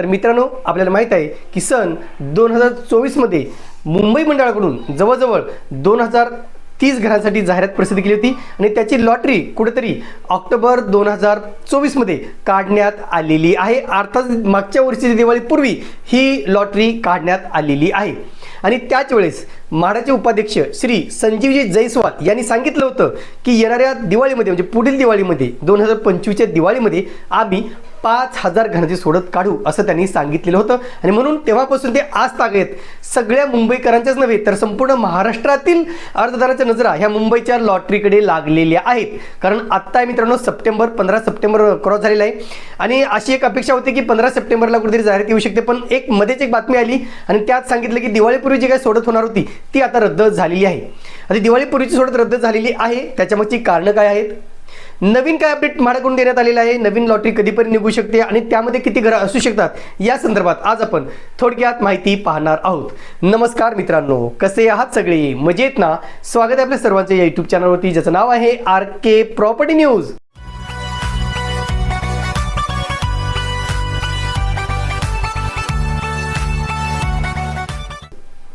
तर मित्रांनो आपल्याला माहीत आहे की सन दोन हजार चोवीसमध्ये मुंबई मंडळाकडून जवळजवळ दोन हजार तीस घरांसाठी जाहिरात प्रसिद्ध केली होती आणि त्याची लॉटरी कुठेतरी ऑक्टोबर दोन हजार चोवीसमध्ये काढण्यात आलेली आहे. अर्थात मागच्या वर्षीच्या दिवाळीपूर्वी ही लॉटरी काढण्यात आलेली आहे. आणि त्याच वेळेस म्हाडाचे उपाध्यक्ष श्री संजीवजी जयस्वाल यांनी सांगितलं होतं की येणाऱ्या दिवाळीमध्ये म्हणजे पुढील दिवाळीमध्ये दोन हजार पंचवीसच्या दिवाळीमध्ये आम्ही पाच हजार घनाचे सोडत काढू असं त्यांनी सांगितलेलं होतं. आणि म्हणून तेव्हापासून ते आज तागेत सगळ्या मुंबईकरांच्याच नव्हे तर संपूर्ण महाराष्ट्रातील अर्जदाराच्या नजरा ह्या मुंबईच्या लॉटरीकडे लागलेल्या आहेत. कारण आत्ता मित्रांनो सप्टेंबर पंधरा सप्टेंबर क्रॉस झालेला आहे. आणि अशी एक अपेक्षा होती की पंधरा सप्टेंबरला कुठेतरी जाहिरात येऊ शकते पण एक मध्येच एक बातमी आली. आणि त्यात सांगितलं की दिवाळीपूर्वी जी काही सोडत होणार होती ती आता रद्द झालेली आहे. आता दिवाळीपूर्वीची सोडत रद्द झालेली आहे त्याच्यामागची कारणं काय आहेत? नवीन काय अपडेट माझ्याकडून देण्यात आलेलं आहे? नवीन लॉटरी कधीपर्यंत निघू शकते आणि त्यामध्ये किती घरं असू शकतात? या संदर्भात आज आपण थोडक्यात माहिती पाहणार आहोत. नमस्कार मित्रांनो कसे आहात सगळे? मजेत ना? स्वागत आहे आपल्या सर्वांचे या युट्यूब चॅनलवरती ज्याचं नाव आहे आर के प्रॉपर्टी न्यूज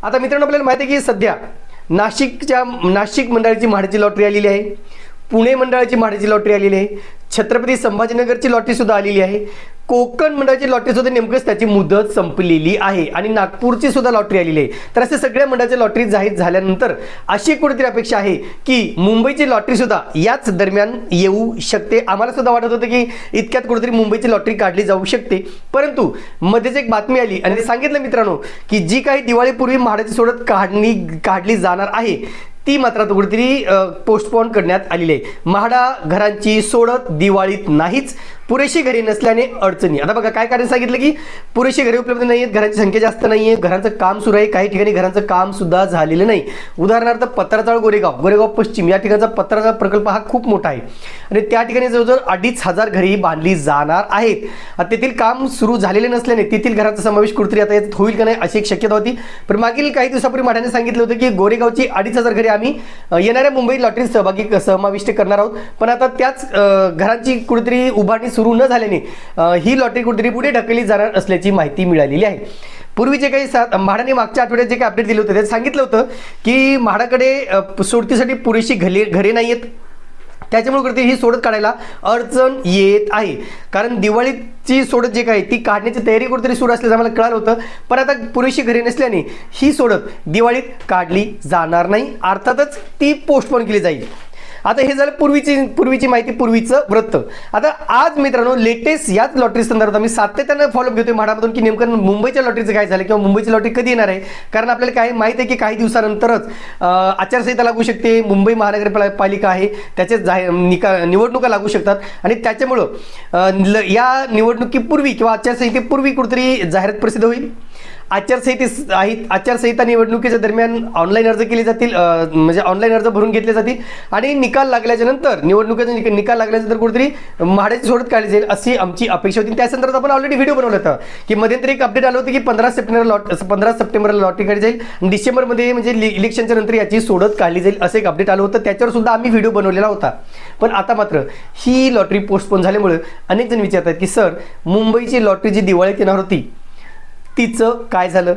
आता मित्रांनो आपल्याला माहिती आहे की सध्या नाशिकच्या नाशिक मंडळाची म्हाडाची लॉटरी आलेली आहे. पुणे मंडळाची म्हाडाची लॉटरी आलेली आहे. छत्रपती संभाजीनगरची लॉटरी सुद्धा आलेली आहे. कोकण मंडळाची लॉटरी सुद्धा नेमकंच त्याची मुदत संपलेली आहे आणि नागपूरची सुद्धा लॉटरी आलेली आहे. तर असे सगळ्या मंडळाच्या लॉटरी जाहीर झाल्यानंतर अशी कुठेतरी अपेक्षा आहे की मुंबईची लॉटरी सुद्धा याच दरम्यान येऊ शकते. आम्हाला सुद्धा वाटत होतं की इतक्यात कुठेतरी मुंबईची लॉटरी काढली जाऊ शकते. परंतु मध्येच एक बातमी आली आणि ते सांगितलं मित्रांनो की जी काही दिवाळीपूर्वी म्हाडाची सोडत काढणी काढली जाणार आहे ती मात्र कुठेतरी पोस्टपोन करण्यात आलेली आहे. म्हाडा घरांची सोडत दिवाळीत नाहीच. पुरेशी घरे नसल्याने अडचणी. आता बघा काय कारण सांगितलं की पुरेशी घरे उपलब्ध नाही आहेत घरांची संख्या जास्त नाही आहे घरांचं काम सुरू आहे काही ठिकाणी घरांचं काम सुद्धा झालेलं नाही. उदाहरणार्थ पत्राचाळ गोरेगाव. गोरेगाव पश्चिम या ठिकाणचा पत्राचा प्रकल्प हा खूप मोठा आहे. आणि त्या ठिकाणी जवळजवळ अडीच हजार घरी बांधली जाणार आहेत. तेथील काम सुरू झालेले नसल्याने तेथील घराचा समावेश कुठतरी आता यात होईल का नाही अशी एक शक्यता होती. पण मागील काही दिवसापूर्वी माढ्याने सांगितलं होतं की गोरेगावची अडीच हजार घरी आम्ही येणाऱ्या मुंबई लॉटरीत सहभागी समाविष्ट करणार आहोत. पण आता त्याच घरांची कुठेतरी उभारणी सुरू न झाल्याने ही लॉटरी कुठेतरी पुढे ढकलली जाणार असल्याची माहिती मिळालेली आहे. पूर्वी जे काही सा म्हाडाने मागच्या आठवड्यात जे काही अपडेट दिले होते त्यात सांगितलं होतं की म्हाडाकडे सोडतीसाठी पुरेशी घले घरे नाही आहेत त्याच्यामुळे कुठेतरी ही सोडत काढायला अडचण येत आहे. कारण दिवाळीची सोडत जे काय ती काढण्याची तयारी कुठेतरी सुरू असल्याचं आम्हाला कळालं होतं. पण आता पुरेशी घरे नसल्याने ही सोडत दिवाळीत काढली जाणार नाही. अर्थातच ती पोस्टपोन केली जाईल. आता हे झालं पूर्वीची पूर्वीची माहिती पूर्वीचं वृत्त. आता आज मित्रांनो लेटेस्ट याच लॉटरी संदर्भात आम्ही सातत्यानं फॉलोअप घेतोय म्हाडामधून की नेमकं मुंबईच्या लॉटरीचं काय झालं किंवा मुंबईची लॉटरी कधी येणार आहे? कारण आपल्याला काय माहिती आहे की काही दिवसानंतरच आचारसंहिता लागू शकते मुंबई महानगरपालिका आहे त्याचे जाहीर निका निवडणुका लागू शकतात. आणि त्याच्यामुळं ल- या निवडणुकीपूर्वी किंवा आचारसंहितेपूर्वी कुठेतरी जाहिरात प्रसिद्ध होईल? आचारसंहिते आहेत. आचारसंहिता निवडणुकीच्या दरम्यान ऑनलाईन अर्ज केले जातील म्हणजे ऑनलाईन अर्ज भरून घेतले जातील आणि निकाल लागल्याच्या नंतर निवडणुकीचा निक- निकाल लागल्यानंतर कुठेतरी म्हाडाची सोडत काढली जाईल अशी आमची अपेक्षा होती. त्या संदर्भात आपण ऑलरेडी व्हिडिओ बनवला होता की मध्यंतरी एक अपडेट आलं होतं की पंधरा सप्टेंबर लॉट पंधरा सप्टेंबरला लॉटरी काढली जाईल. डिसेंबरमध्ये म्हणजे लि- इलेक्शनच्या नंतर याची सोडत काढली जाईल असं एक अपडेट आलं होतं. त्याच्यावर सुद्धा आम्ही व्हिडिओ बनवलेला होता. पण आता मात्र ही लॉटरी पोस्टपोन झाल्यामुळे अनेक जण विचारतात की सर मुंबईची लॉटरी जी दिवाळीत येणार होती तिचं काय झालं?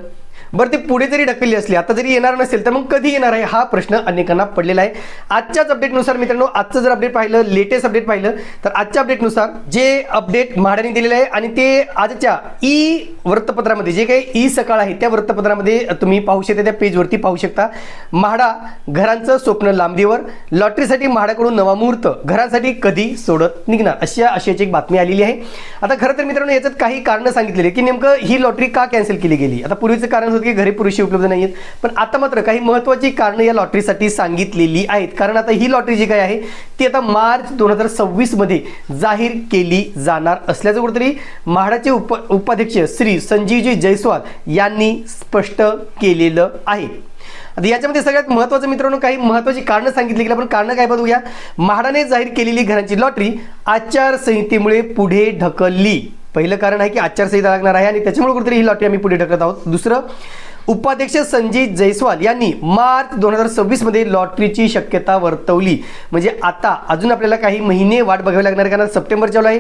बरं ते पुढे जरी ढकलली असली आता जरी येणार नसेल तर मग कधी येणार आहे? हा प्रश्न अनेकांना पडलेला आहे. आजच्याच अपडेटनुसार मित्रांनो आजचं जर अपडेट पाहिलं लेटेस्ट अपडेट पाहिलं तर आजच्या अपडेटनुसार जे अपडेट म्हाडाने दिलेलं आहे आणि ते आजच्या ई वृत्तपत्रामध्ये जे काही ई सकाळ आहे त्या वृत्तपत्रामध्ये तुम्ही पाहू शकता त्या पेजवरती पाहू शकता. म्हाडा घरांचं स्वप्न लांबीवर लॉटरीसाठी म्हाडाकडून नवा मुहूर्त घरासाठी कधी सोडत निघणार? अशा अशाची एक बातमी आलेली आहे. आता खरं तर मित्रांनो याच्यात काही कारणं सांगितलेली की नेमकं ही लॉटरी का कॅन्सल केली गेली? आता पूर्वीचं कारण होतं की घरी पुरुषी उपलब्ध नाही आहेत पण आता मात्र काही महत्त्वाची कारणं या लॉटरीसाठी सांगितलेली आहेत. कारण आता ही लॉटरी जी काय आहे ती आता मार्च दोन हजार सव्वीसमध्ये जाहीर केली जाणार असल्याचं कुठेतरी म्हाडाचे उप उपाध्यक्ष श्री संजीवजी जयस्वाल यांनी स्पष्ट केलेलं आहे. आता याच्यामध्ये सगळ्यात महत्त्वाचं मित्रांनो काही महत्त्वाची कारणं सांगितली गेली. आपण कारणं काय बघूया? म्हाडाने जाहीर केलेली घरांची लॉटरी आचारसंहितेमुळे पुढे ढकलली. पहिलं कारण आहे की आचारसंहिता लागणार आहे आणि त्याच्यामुळे कुठेतरी ही लॉटरी आम्ही पुढे ढकलत आहोत. दुसरं उपाध्यक्ष संजय जयस्वाल यांनी मार्च दोन हजार सव्वीसमध्ये लॉटरीची शक्यता वर्तवली. म्हणजे आता अजून आपल्याला काही महिने वाट बघावी लागणार आहे, कारण सप्टेंबर चालू आहे.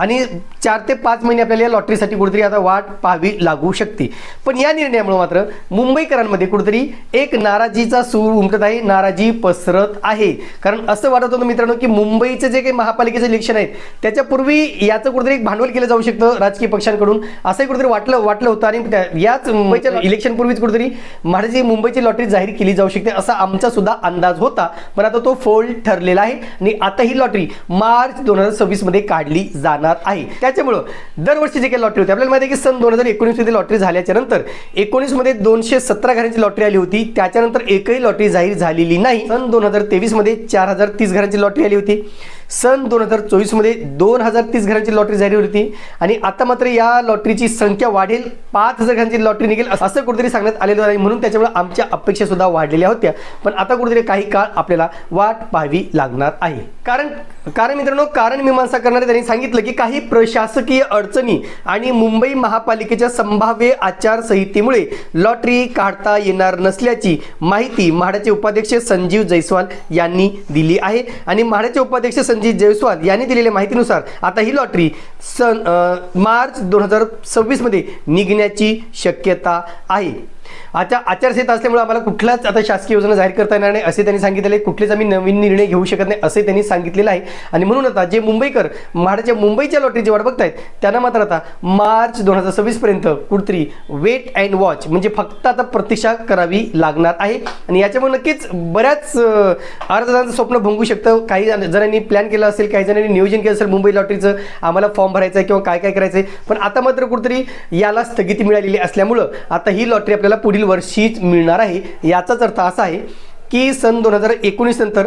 आणि चार ते पाच महिने आपल्याला या लॉटरीसाठी कुठेतरी आता वाट पाहावी लागू शकते. पण या निर्णयामुळे मात्र मुंबईकरांमध्ये कुठेतरी एक नाराजीचा सूर उमटत आहे नाराजी पसरत आहे. कारण असं वाटत होतं मित्रांनो की मुंबईचे जे काही महापालिकेचे इलेक्शन आहेत त्याच्यापूर्वी याचं कुठेतरी एक भांडवल केलं जाऊ शकतं राजकीय पक्षांकडून. असंही कुठेतरी वाटलं वाटलं होतं आणि त्या- याच मुंबईच्या इलेक्शन पूर्वीच कुठेतरी महाराजी मुंबईची लॉटरी जाहीर केली जाऊ शकते असा आमचा सुद्धा अंदाज होता. पण आता तो फोल्ड ठरलेला आहे आणि आता ही लॉटरी मार्च दोन हजार सव्वीसमध्ये काढली जाणार आहे. त्याच्यामुळं दरवर्षी जे काही लॉटरी होती आपल्याला माहिती आहे की सन दोन हजार एकोणीसमध्ये लॉटरी झाल्याच्यानंतर एकोणीसमध्ये दोनशे सतरा घरांची लॉटरी आली होती. त्याच्यानंतर एकही लॉटरी जाहीर झालेली नाही. सन दोन हजार तेवीसमध्ये चार हजार तीस घरांची लॉटरी आली होती. सन दोन हजार चोवीसमध्ये दोन हजार तीस घरांची लॉटरी जाहीर होती. आणि आता मात्र या लॉटरीची संख्या वाढेल. पाच हजार घरांची लॉटरी निघेल असं कुठेतरी सांगण्यात आलेलं नाही म्हणून त्याच्यामुळे आमच्या अपेक्षा सुद्धा वाढलेल्या होत्या. पण आता कुठेतरी काही काळ आपल्याला वाट पाहावी लागणार आहे. कारण कारण मित्रांनो कारण मीमांसा करणारे त्यांनी सांगितलं की काही प्रशासकीय अडचणी आणि मुंबई महापालिकेच्या संभाव्य आचारसंहितेमुळे लॉटरी काढता येणार नसल्याची माहिती म्हाडाचे उपाध्यक्ष संजीव जयस्वाल यांनी दिली आहे. आणि म्हाडाचे उपाध्यक्ष संजीव जयस्वाल यांनी दिलेल्या माहितीनुसार आता ही लॉटरी सन मार्च दोन हजार सव्वीसमध्ये निघण्याची शक्यता आहे. आता आचारसंहिता असल्यामुळे आम्हाला कुठलाच आता शासकीय योजना जाहीर करता येणार नाही असे त्यांनी सांगितलेले कुठलेच आम्ही नवीन निर्णय घेऊ शकत नाही असे त्यांनी सांगितलेलं आहे. आणि म्हणून आता जे मुंबईकर म्हाडाच्या मुंबईच्या लॉटरीची वाट बघतायत त्यांना मात्र आता मार्च दोन हजार सव्वीसपर्यंत कुठतरी वेट अँड वॉच म्हणजे फक्त आता प्रतीक्षा करावी लागणार आहे. आणि याच्यामुळे नक्कीच बऱ्याच अर्जदारांचं स्वप्न भंगू शकतं. काही जणांनी प्लॅन केलं असेल काही जणांनी नियोजन केलं असेल मुंबई लॉटरीचं आम्हाला फॉर्म भरायचं आहे किंवा काय काय करायचं आहे. पण आता मात्र कुठतरी याला स्थगिती मिळालेली असल्यामुळं आता ही लॉटरी आपल्याला पुढील वर्षीच मिळणार आहे. याचाच अर्थ असा आहे की सन दोन हजार एकोणीस नंतर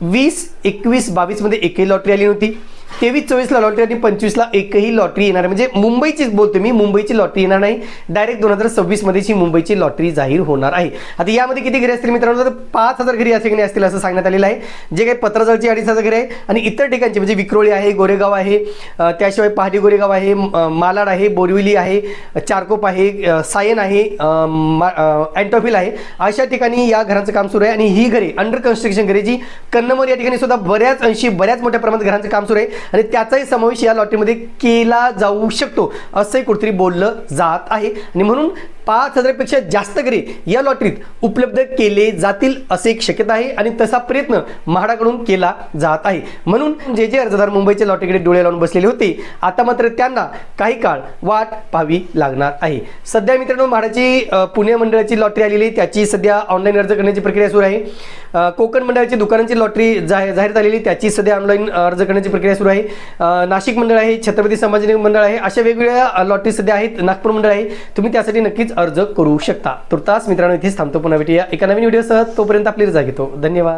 वीस एकवीस बावीसमध्ये एकही लॉटरी आली नव्हती. तेवीस चोवीसला लॉटरी आणि पंचवीसला एकही लॉटरी येणार आहे. म्हणजे मुंबईचीच बोलतो मी मुंबईची लॉटरी येणार नाही. डायरेक्ट दोन हजार सव्वीसमध्येच ही मुंबईची लॉटरी जाहीर होणार आहे. आता यामध्ये किती घरी असतील मित्रांनो? तर पाच हजार घरी असे घरी असतील असं सांगण्यात आलेलं आहे. जे काही पत्रजळची अडीच हजार घरी आहे आणि इतर ठिकाणचे म्हणजे विक्रोळी आहे गोरेगाव आहे त्याशिवाय पहाडी गोरेगाव आहे मालाड आहे बोरिवली आहे चारकोप आहे सायन आहे मा- अँटोफिल आहे. अशा ठिकाणी या घरांचं काम सुरू आहे आणि ही घरे अंडर कन्स्ट्रक्शन घरे जी कन्नमोर या ठिकाणी सुद्धा बऱ्याच अंशी बऱ्याच मोठ्या प्रमाणात घरांचं काम सुरू आहे. आणि त्याचाही समावेश या लॉटरीमध्ये केला जाऊ शकतो असंही कुठेतरी बोललं जात आहे. आणि म्हणून पाच हजारपेक्षा जास्त घरे या लॉटरीत उपलब्ध केले जातील असे एक शक्यता आहे आणि तसा प्रयत्न म्हाडाकडून केला जात आहे. म्हणून जे जे अर्जदार मुंबईच्या लॉटरीकडे डोळे लावून बसलेले होते आता मात्र त्यांना काही काळ वाट पाहावी लागणार आहे. सध्या मित्रांनो म्हाडाची पुणे मंडळाची लॉटरी आलेली आहे. त्याची सध्या ऑनलाईन अर्ज करण्याची प्रक्रिया सुरू आहे. कोकण मंडळाची दुकानांची लॉटरी जाहीर जाहीर झालेली त्याची सध्या ऑनलाईन अर्ज करण्याची प्रक्रिया सुरू आहे. नाशिक मंडळ आहे छत्रपती संभाजीनगर मंडळ आहे अशा वेगवेगळ्या लॉटरी सध्या आहेत. नागपूर मंडळ आहे. तुम्ही त्यासाठी नक्कीच अर्ज करू शकता. तुर्तास मित्रांनो इथेच थांबतो पुन्हा भेटूया. एका नवीन व्हिडिओसह तोपर्यंत आपली रजा घेतो धन्यवाद.